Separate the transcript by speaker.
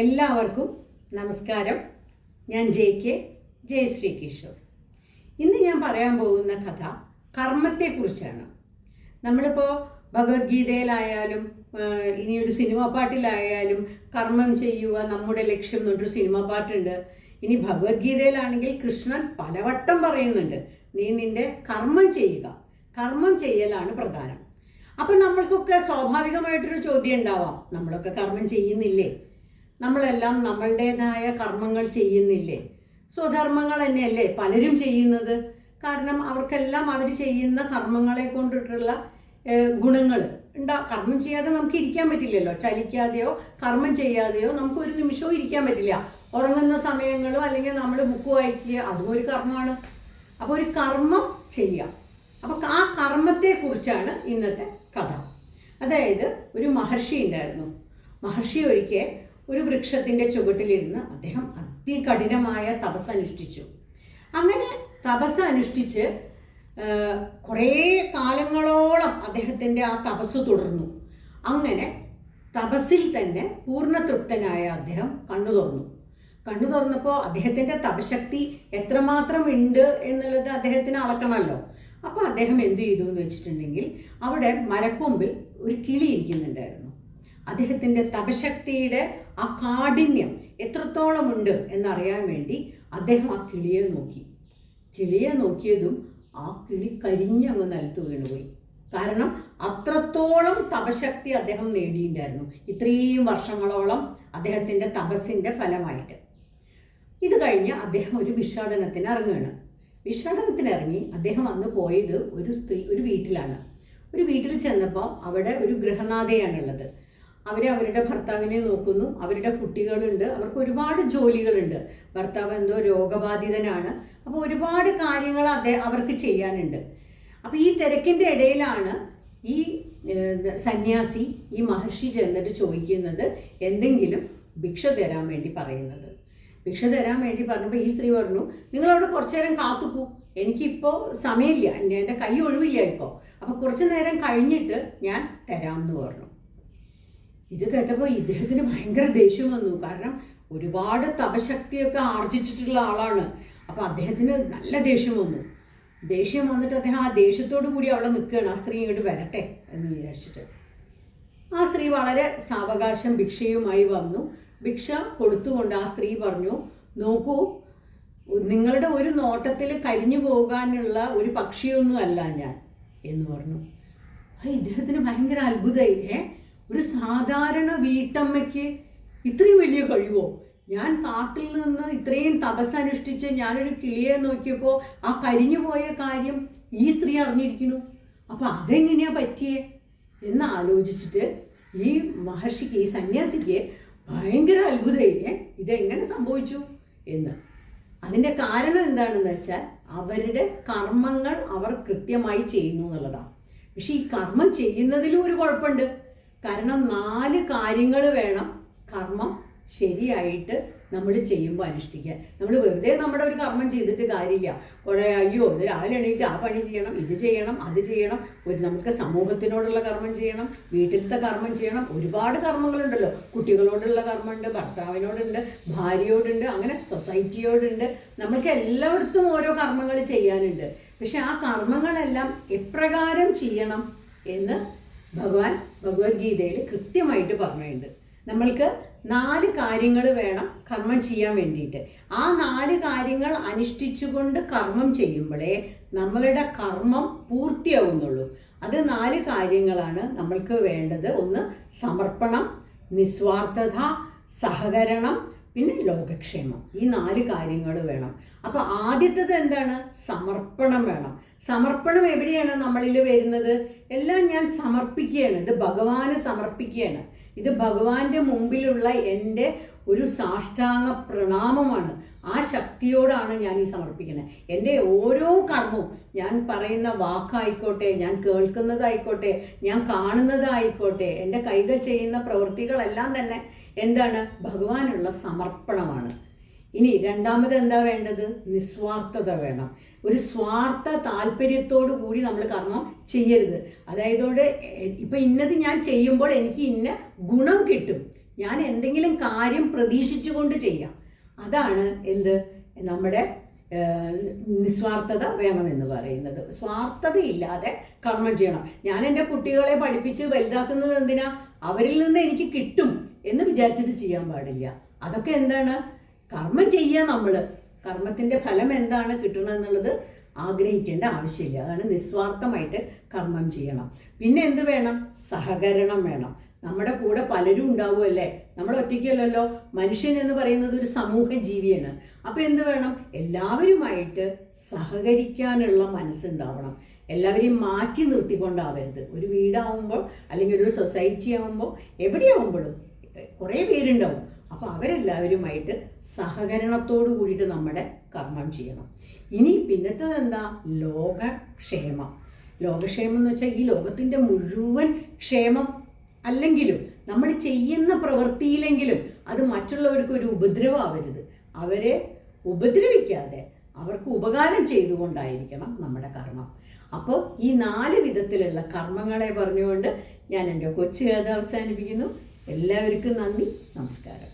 Speaker 1: എല്ലാവർക്കും നമസ്കാരം. ഞാൻ ജെ കെ ജയശ്രീ കിഷോർ. ഇന്ന് ഞാൻ പറയാൻ പോകുന്ന കഥ കർമ്മത്തെക്കുറിച്ചാണ്. നമ്മളിപ്പോൾ ഭഗവത്ഗീതയിലായാലും ഇനിയൊരു സിനിമ പാട്ടിലായാലും കർമ്മം ചെയ്യുക നമ്മുടെ ലക്ഷ്യം എന്നൊരു സിനിമ പാട്ടുണ്ട്. ഇനി ഭഗവത്ഗീതയിലാണെങ്കിൽ കൃഷ്ണൻ പലവട്ടം പറയുന്നുണ്ട് നീ നിന്റെ കർമ്മം ചെയ്യുക. കർമ്മം ചെയ്യലാണ് പ്രധാനം. അപ്പം നമ്മൾക്കൊക്കെ സ്വാഭാവികമായിട്ടൊരു ചോദ്യം ഉണ്ടാവാം നമ്മളൊക്കെ കർമ്മം ചെയ്യുന്നില്ലേ? നമ്മളെല്ലാം നമ്മളുടേതായ കർമ്മങ്ങൾ ചെയ്യുന്നില്ലേ? സ്വധർമ്മങ്ങൾ തന്നെയല്ലേ പലരും ചെയ്യുന്നത്. കാരണം അവർക്കെല്ലാം അവർ ചെയ്യുന്ന കർമ്മങ്ങളെ കൊണ്ടിട്ടുള്ള ഗുണങ്ങൾ. ഉണ്ടാ കർമ്മം ചെയ്യാതെ നമുക്ക് ഇരിക്കാൻ പറ്റില്ലല്ലോ. ചലിക്കാതെയോ കർമ്മം ചെയ്യാതെയോ നമുക്ക് ഒരു നിമിഷവും ഇരിക്കാൻ പറ്റില്ല. ഉറങ്ങുന്ന സമയങ്ങളോ അല്ലെങ്കിൽ നമ്മൾ ബുക്ക് വായിക്കുക അതും ഒരു കർമ്മമാണ്. അപ്പോൾ ഒരു കർമ്മം ചെയ്യാം. അപ്പോൾ ആ കർമ്മത്തെക്കുറിച്ചാണ് ഇന്നത്തെ കഥ. അതായത് ഒരു മഹർഷി ഉണ്ടായിരുന്നു. മഹർഷി ഒരിക്കൽ ഒരു വൃക്ഷത്തിന്റെ ചുവട്ടിലിരുന്ന് അദ്ദേഹം അതികഠിനമായ തപസ് അനുഷ്ഠിച്ചു. അങ്ങനെ തപസ് അനുഷ്ഠിച്ച് കുറേ കാലങ്ങളോളം അദ്ദേഹത്തിന്റെ ആ തപസ് തുടർന്നു. അങ്ങനെ തപസ്സിൽ തന്നെ പൂർണ തൃപ്തനായ അദ്ദേഹം കണ്ണു തുറന്നു. കണ്ണു തുറന്നപ്പോൾ അദ്ദേഹത്തിന്റെ തപശക്തി എത്രമാത്രം ഉണ്ട് എന്നുള്ളത് അദ്ദേഹത്തിന് അളക്കണമല്ലോ. അപ്പോൾ അദ്ദേഹം എന്ത് ചെയ്തു എന്ന് വെച്ചിട്ടുണ്ടെങ്കിൽ അവിടെ മരക്കൊമ്പിൽ ഒരു കിളി ഇരിക്കുന്നുണ്ടായിരുന്നു. അദ്ദേഹത്തിന്റെ തപശക്തിയുടെ ആ കാഠിന്യം എത്രത്തോളം ഉണ്ട് എന്നറിയാൻ വേണ്ടി അദ്ദേഹം ആ കിളിയെ നോക്കി. കിളിയെ നോക്കിയതും ആ കിളി കരിഞ്ഞങ്ങ് നിലത്ത് വീണുപോയി. കാരണം അത്രത്തോളം തപശക്തി അദ്ദേഹം നേടിയിട്ടുണ്ടായിരുന്നു. ഇത്രയും വർഷങ്ങളോളം അദ്ദേഹത്തിന്റെ തപസ്സിന്റെ ഫലമായിട്ട്. ഇത് കഴിഞ്ഞ് അദ്ദേഹം ഒരു വിഷാടനത്തിന് ഇറങ്ങുകയാണ്. വിഷാടനത്തിന് ഇറങ്ങി അദ്ദേഹം അന്ന് പോയത് ഒരു സ്ത്രീ ഒരു വീട്ടിലാണ്. ഒരു വീട്ടിൽ ചെന്നപ്പോൾ അവിടെ ഒരു ഗൃഹനാഥയാണുള്ളത് അവർ അവരുടെ ഭർത്താവിനെ നോക്കുന്നു. അവരുടെ കുട്ടികളുണ്ട്. അവർക്ക് ഒരുപാട് ജോലികളുണ്ട്. ഭർത്താവ് എന്തോ രോഗബാധിതനാണ്. അപ്പോൾ ഒരുപാട് കാര്യങ്ങൾ അദ്ദേഹം അവർക്ക് ചെയ്യാനുണ്ട്. അപ്പോൾ ഈ തിരക്കിന്റെ ഇടയിലാണ് ഈ സന്യാസി ഈ മഹർഷി ചെന്നിട്ട് ചോദിക്കുന്നത് എന്തെങ്കിലും ഭിക്ഷ തരാൻ വേണ്ടി പറയുന്നത്. ഭിക്ഷ തരാൻ വേണ്ടി പറഞ്ഞപ്പോൾ ഈ സ്ത്രീ പറഞ്ഞു നിങ്ങളവിടെ കുറച്ചു നേരം കാത്തുക്കൂ എനിക്കിപ്പോൾ സമയമില്ല. എന്റെ കൈ ഒഴിവില്ല ഇപ്പോൾ അപ്പോൾ കുറച്ച് നേരം കഴിഞ്ഞിട്ട് ഞാൻ തരാമെന്ന് പറഞ്ഞു. ഇത് കേട്ടപ്പോൾ ഇദ്ദേഹത്തിന് ഭയങ്കര ദേഷ്യം വന്നു. കാരണം ഒരുപാട് തപശക്തിയൊക്കെ ആർജിച്ചിട്ടുള്ള ആളാണ്. അപ്പോൾ അദ്ദേഹത്തിന് നല്ല ദേഷ്യം വന്നു. ദേഷ്യം വന്നിട്ട് അദ്ദേഹം ആ ദേഷ്യത്തോടു കൂടി അവിടെ നിൽക്കുകയാണ്. ആ സ്ത്രീ ഇങ്ങോട്ട് വരട്ടെ എന്ന് വിചാരിച്ചിട്ട്. ആ സ്ത്രീ വളരെ സാവകാശം ഭിക്ഷയുമായി വന്നു. ഭിക്ഷ കൊടുത്തുകൊണ്ട് ആ സ്ത്രീ പറഞ്ഞു നോക്കൂ നിങ്ങളുടെ ഒരു നോട്ടത്തിൽ കരിഞ്ഞു പോകാനുള്ള ഒരു പക്ഷിയൊന്നും അല്ല ഞാൻ എന്ന് പറഞ്ഞു. ഇദ്ദേഹത്തിന് ഭയങ്കര അത്ഭുതമായി. ഏ ഒരു സാധാരണ വീട്ടമ്മയ്ക്ക് ഇത്രയും വലിയ കഴിവോ? ഞാൻ കാട്ടിൽ നിന്ന് ഇത്രയും തപസ്സനുഷ്ഠിച്ച് ഞാനൊരു കിളിയെ നോക്കിയപ്പോൾ ആ കരിഞ്ഞു പോയ കാര്യം ഈ സ്ത്രീ അറിഞ്ഞിരിക്കുന്നു. അപ്പോൾ അതെങ്ങനെയാ പറ്റിയേ? എന്ന് ആലോചിച്ചിട്ട് ഈ മഹർഷിക്ക് ഈ സന്യാസിക്ക് ഭയങ്കര അത്ഭുതമായി ഏ ഇതെങ്ങനെ സംഭവിച്ചു എന്ന്. അതിന്റെ കാരണം എന്താണെന്ന് വെച്ചാൽ അവരുടെ കർമ്മങ്ങൾ അവർ കൃത്യമായി ചെയ്യുന്നു എന്നുള്ളതാണ്. പക്ഷേ ഈ കർമ്മം ചെയ്യുന്നതിലും ഒരു കുഴപ്പമുണ്ട്. കാരണം നാല് കാര്യങ്ങൾ വേണം കർമ്മം ശരിയായിട്ട് നമ്മൾ ചെയ്യുമ്പോൾ അനുഷ്ഠിക്കാൻ. നമ്മൾ വെറുതെ നമ്മുടെ ഒരു കർമ്മം ചെയ്തിട്ട് കാര്യമില്ല. കുറേ അയ്യോ ഇത് രാവിലെ എണീറ്റ് ആ പണി ചെയ്യണം ഇത് ചെയ്യണം അത് ചെയ്യണം. ഒരു നമുക്ക് സമൂഹത്തിനോടുള്ള കർമ്മം ചെയ്യണം വീട്ടിലത്തെ കർമ്മം ചെയ്യണം. ഒരുപാട് കർമ്മങ്ങളുണ്ടല്ലോ. കുട്ടികളോടുള്ള കർമ്മമുണ്ട് ഭർത്താവിനോടുണ്ട് ഭാര്യയോടുണ്ട് അങ്ങനെ സൊസൈറ്റിയോടുണ്ട്. നമ്മൾക്ക് എല്ലായിടത്തും ഓരോ കർമ്മങ്ങൾ ചെയ്യാനുണ്ട്. പക്ഷെ ആ കർമ്മങ്ങളെല്ലാം എപ്രകാരം ചെയ്യണം എന്ന് ഭഗവാൻ ഭഗവത്ഗീതയിൽ കൃത്യമായിട്ട് പറഞ്ഞിട്ടുണ്ട്. നമ്മൾക്ക് നാല് കാര്യങ്ങൾ വേണം കർമ്മം ചെയ്യാൻ വേണ്ടിയിട്ട്. ആ നാല് കാര്യങ്ങൾ അനുഷ്ഠിച്ചുകൊണ്ട് കർമ്മം ചെയ്യുമ്പോഴേ നമ്മളുടെ കർമ്മം പൂർത്തിയാവുന്നുള്ളൂ. അത് നാല് കാര്യങ്ങളാണ് നമ്മൾക്ക് വേണ്ടത്. ഒന്ന് സമർപ്പണം നിസ്വാർത്ഥത സഹകരണം പിന്നെ ലോകക്ഷേമം. ഈ നാല് കാര്യങ്ങൾ വേണം. അപ്പോൾ ആദ്യത്തത് എന്താണ്? സമർപ്പണം വേണം. സമർപ്പണം എവിടെയാണ് നമ്മളിൽ വരുന്നത്? എല്ലാം ഞാൻ സമർപ്പിക്കുകയാണ്. ഇത് ഭഗവാന് സമർപ്പിക്കുകയാണ്. ഇത് ഭഗവാന്റെ മുമ്പിലുള്ള എന്റെ ഒരു സാഷ്ടാംഗ പ്രണാമമാണ്. ആ ശക്തിയോടാണ് ഞാൻ ഈ സമർപ്പിക്കുന്നത്. എന്റെ ഓരോ കർമ്മവും ഞാൻ പറയുന്ന വാക്കായിക്കോട്ടെ ഞാൻ കേൾക്കുന്നതായിക്കോട്ടെ ഞാൻ കാണുന്നതായിക്കോട്ടെ എന്റെ കൈകൾ ചെയ്യുന്ന പ്രവൃത്തികളെല്ലാം തന്നെ എന്താണ്? ഭഗവാനുള്ള സമർപ്പണമാണ്. ഇനി രണ്ടാമത് എന്താ വേണ്ടത്? നിസ്വാർത്ഥത വേണം. ഒരു സ്വാർത്ഥ താല്പര്യത്തോടു കൂടി നമ്മൾ കർമ്മം ചെയ്യരുത്. അതായതോടെ ഇപ്പം ഇന്നത് ഞാൻ ചെയ്യുമ്പോൾ എനിക്ക് ഇന്ന ഗുണം കിട്ടും. ഞാൻ എന്തെങ്കിലും കാര്യം പ്രതീക്ഷിച്ചുകൊണ്ട് ചെയ്യാം. അതാണ് എന്ത്? നമ്മുടെ നിസ്വാർത്ഥത വേണമെന്ന് പറയുന്നത്. സ്വാർത്ഥതയില്ലാതെ കർമ്മം ചെയ്യണം. ഞാൻ എന്റെ കുട്ടികളെ പഠിപ്പിച്ച് വലുതാക്കുന്നത് എന്തിനാ? അവരിൽ നിന്ന് എനിക്ക് കിട്ടും എന്ന് വിചാരിച്ചിട്ട് ചെയ്യാൻ പാടില്ല. അതൊക്കെ എന്താണ്? കർമ്മം ചെയ്യുക നമ്മൾ കർമ്മത്തിന്റെ ഫലം എന്താണ് കിട്ടണമെന്നുള്ളത് ആഗ്രഹിക്കേണ്ട ആവശ്യമില്ല. അതാണ് നിസ്വാർത്ഥമായിട്ട് കർമ്മം ചെയ്യണം. പിന്നെ എന്ത് വേണം? സഹകരണം വേണം. നമ്മുടെ കൂടെ പലരും ഉണ്ടാവുമല്ലേ? നമ്മൾ ഒറ്റയ്ക്കല്ലല്ലോ. മനുഷ്യൻ എന്ന് പറയുന്നത് ഒരു സമൂഹ ജീവിയാണ്. അപ്പോൾ എന്ത് വേണം? എല്ലാവരുമായിട്ട് സഹകരിക്കാനുള്ള മനസ്സുണ്ടാവണം. എല്ലാവരെയും മാറ്റി നിർത്തിക്കൊണ്ടാവരുത്. ഒരു വീടാവുമ്പോൾ അല്ലെങ്കിൽ ഒരു സൊസൈറ്റി ആവുമ്പോൾ എവിടെയാവുമ്പോഴും കുറേ പേരുണ്ടാവും. അപ്പോൾ അവരെല്ലാവരുമായിട്ട് സഹകരണത്തോടു കൂടിയിട്ട് നമ്മുടെ കർമ്മം ചെയ്യണം. ഇനി പിന്നത്തത് എന്താ ലോകക്ഷേമം. ലോകക്ഷേമം എന്ന് വെച്ചാൽ ഈ ലോകത്തിന്റെ മുഴുവൻ ക്ഷേമം അല്ലെങ്കിലും നമ്മൾ ചെയ്യുന്ന പ്രവൃത്തിയിലെങ്കിലും അത് മറ്റുള്ളവർക്ക് ഒരു ഉപദ്രവമാവരുത്. അവരെ ഉപദ്രവിക്കാതെ അവർക്ക് ഉപകാരം ചെയ്തുകൊണ്ടായിരിക്കണം നമ്മുടെ കർമ്മം. അപ്പോൾ ഈ നാല് വിധത്തിലുള്ള കർമ്മങ്ങളെ പറഞ്ഞുകൊണ്ട് ഞാൻ എന്റെ കൊച്ചു കഥ അവസാനിപ്പിക്കുന്നു. എല്ലാവർക്കും നന്ദി. നമസ്കാരം.